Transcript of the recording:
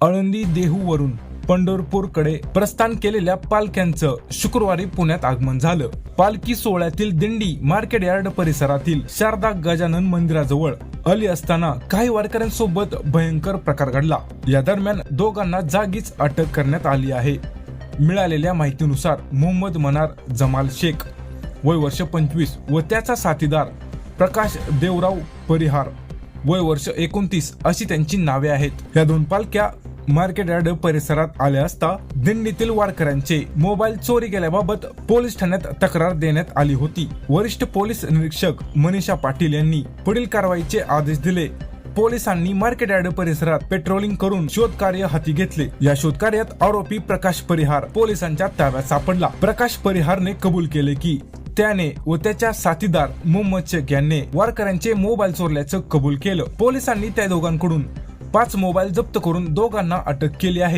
आळंदी देहूवरून पंढरपूरकडे प्रस्थान केलेल्या पालख्यांचं शुक्रवारी पुण्यात आगमन झालं. पालखी सोहळ्यातील दिंडी मार्केट यार्ड परिसरातील शारदा गजानन मंदिराजवळ आली असताना काही वारकऱ्यांसोबत भयंकर प्रकार घडला. या दरम्यान दोघांना जागीच अटक करण्यात आली आहे. मिळालेल्या माहितीनुसार मोहम्मद मनार जमाल शेख वय वर्ष पंचवीस व त्याचा साथीदार प्रकाश देवराव परिहार वय वर्ष एकोणतीस अशी त्यांची नावे आहेत. या दोन पालख्या मार्केट यार्ड परिसरात आले असता दिंडीतील वारकऱ्यांचे मोबाईल चोरी गेल्याबाबत पोलीस ठाण्यात तक्रार देण्यात आली होती. वरिष्ठ पोलीस निरीक्षक मनीषा पाटील यांनी पुढील कारवाईचे आदेश दिले. पोलिसांनी मार्केट यार्ड परिसरात पेट्रोलिंग करून शोध कार्य हाती घेतले. या शोध कार्यात आरोपी प्रकाश परिहार पोलिसांच्या ताब्यात सापडला. प्रकाश परिहारने कबूल केले की त्याने व त्याच्या साथीदार मोहम्मद शेख यांनी वारकऱ्यांचे मोबाईल चोरल्याचं कबूल केलं. पोलिसांनी त्या दोघांकडून पाच मोबाईल जप्त करून दोघांना अटक केली आहे.